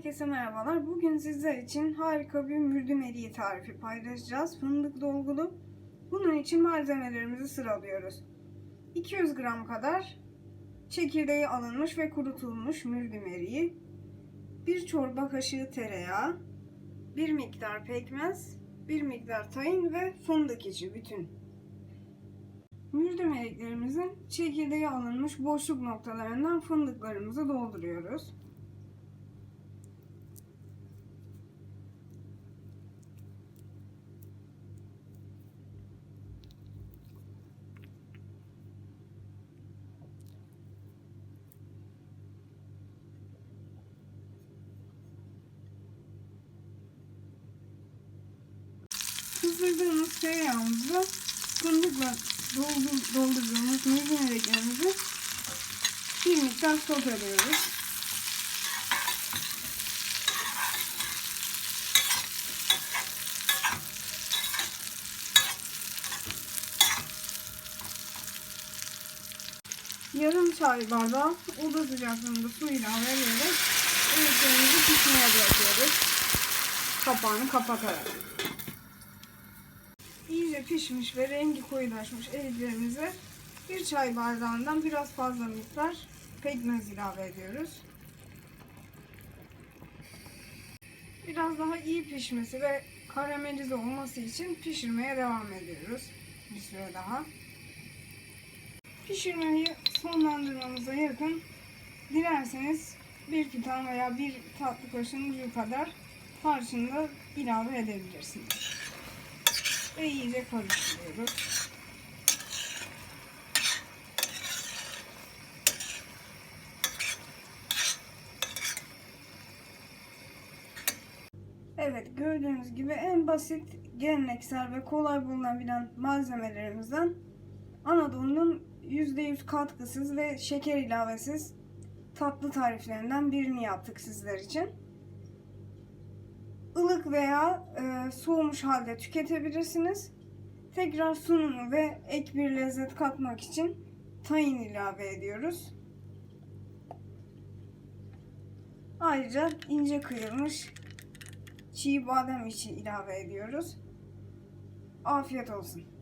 Herkese merhabalar. Bugün sizler için harika bir mürdüm eriği tarifi paylaşacağız. Fındık dolgulu. Bunun için malzemelerimizi sıralıyoruz. 200 gram kadar çekirdeği alınmış ve kurutulmuş mürdüm eriği. 1 çorba kaşığı tereyağı, 1 miktar pekmez, 1 miktar tahin ve fındık içi bütün. Mürdüm eriklerimizin çekirdeği alınmış boşluk noktalarından fındıklarımızı dolduruyoruz. Kızdırdığımız tereyağımızı fındıkla doldur, doldurduğumuz mürdüm eriklerimizi bir miktar soteliyoruz. Yarım çay bardağı oda sıcaklığında su ilave ederek eriklerimizi pişmeye bırakıyoruz. Kapağını kapatarak. İyice pişmiş ve rengi koyulaşmış eriklerimize bir çay bardağından biraz fazla miktar pekmez ilave ediyoruz. Biraz daha iyi pişmesi ve karamelize olması için pişirmeye devam ediyoruz. Bir süre daha. Pişirmeyi sonlandırmamıza yakın dilerseniz bir tutam veya bir tatlı kaşığın ucu kadar tarçını ilave edebilirsiniz iyice karıştırıyoruz. Evet gördüğünüz gibi en basit, geleneksel ve kolay bulunabilen malzemelerimizden Anadolu'nun %100 katkısız ve şeker ilavesiz tatlı tariflerinden birini yaptık sizler için ılık veya e, soğumuş halde tüketebilirsiniz. Tekrar sunumu ve ek bir lezzet katmak için tahin ilave ediyoruz. Ayrıca ince kıyılmış çiğ badem içi ilave ediyoruz. Afiyet olsun.